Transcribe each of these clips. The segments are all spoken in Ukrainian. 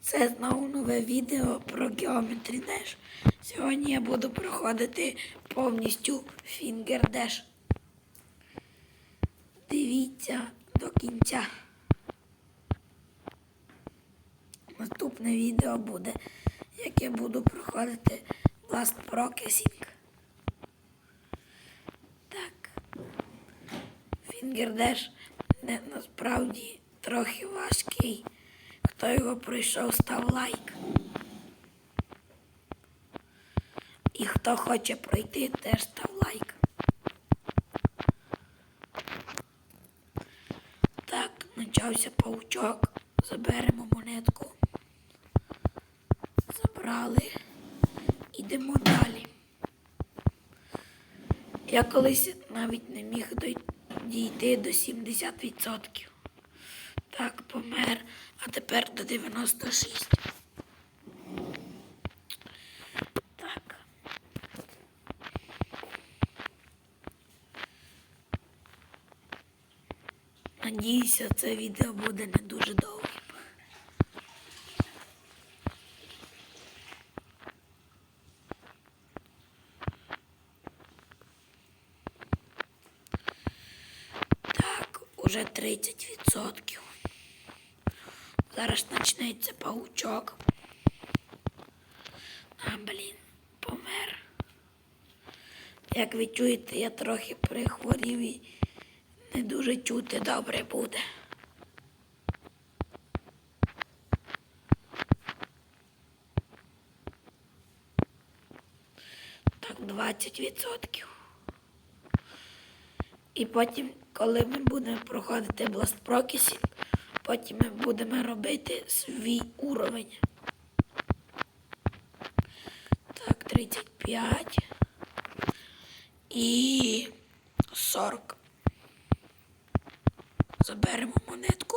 Це знову нове відео про Geometry Dash. Сьогодні я буду проходити повністю Finger Dash. Дивіться до кінця. Наступне відео буде, як я буду проходити Last Processing. Так. Finger Dash не, насправді трохи важкий. Хто його пройшов, став лайк. І хто хоче пройти, теж став лайк. Так, почався паучок. Заберемо монетку. Забрали. Ідемо далі. Я колись навіть не міг дійти до 70%. Так, помер, а тепер до 96. Так. Надіюся, це відео буде не дуже довгим. Так, уже 30%. Зараз почнеться паучок. А, блін, помер. Як ви чуєте, я трохи прихворів і не дуже чути добре буде. Так, 20%. І потім, коли ми будемо проходити Processing, потім ми будемо робити свій уровень. Так, 35 і 40. Заберемо монетку.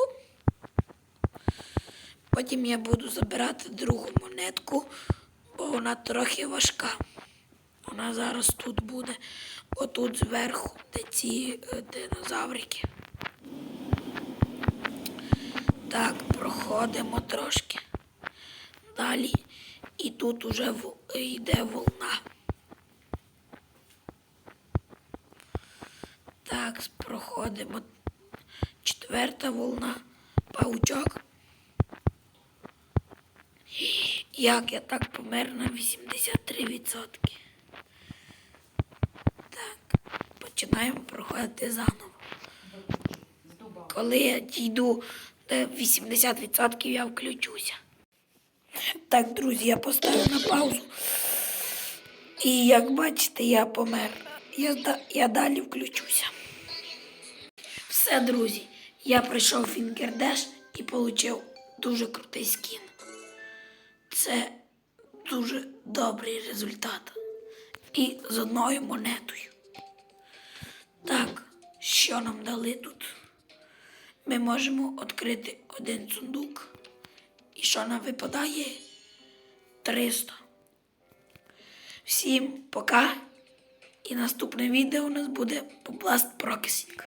Потім я буду забирати другу монетку, бо вона трохи важка. Вона зараз тут буде, отут зверху, де ці е, динозаврики. Так, проходимо трошки. Далі. І тут уже йде волна. Так, проходимо. Четверта волна. Паучок. Як я так помер на 83%. Так, починаємо проходити заново. Коли я дійду 80%, я включуся. Так, друзі, я поставив на паузу. І як бачите, я помер. Я, я далі включуся. Все, друзі, я пройшов Фінгердеш і отримав дуже крутий скін. Це дуже добрий результат. І з одною монетою. Так, що нам дали тут? Ми можемо відкрити один сундук. І що нам випадає? 300. Всім пока. І наступне відео у нас буде по Blast Processing.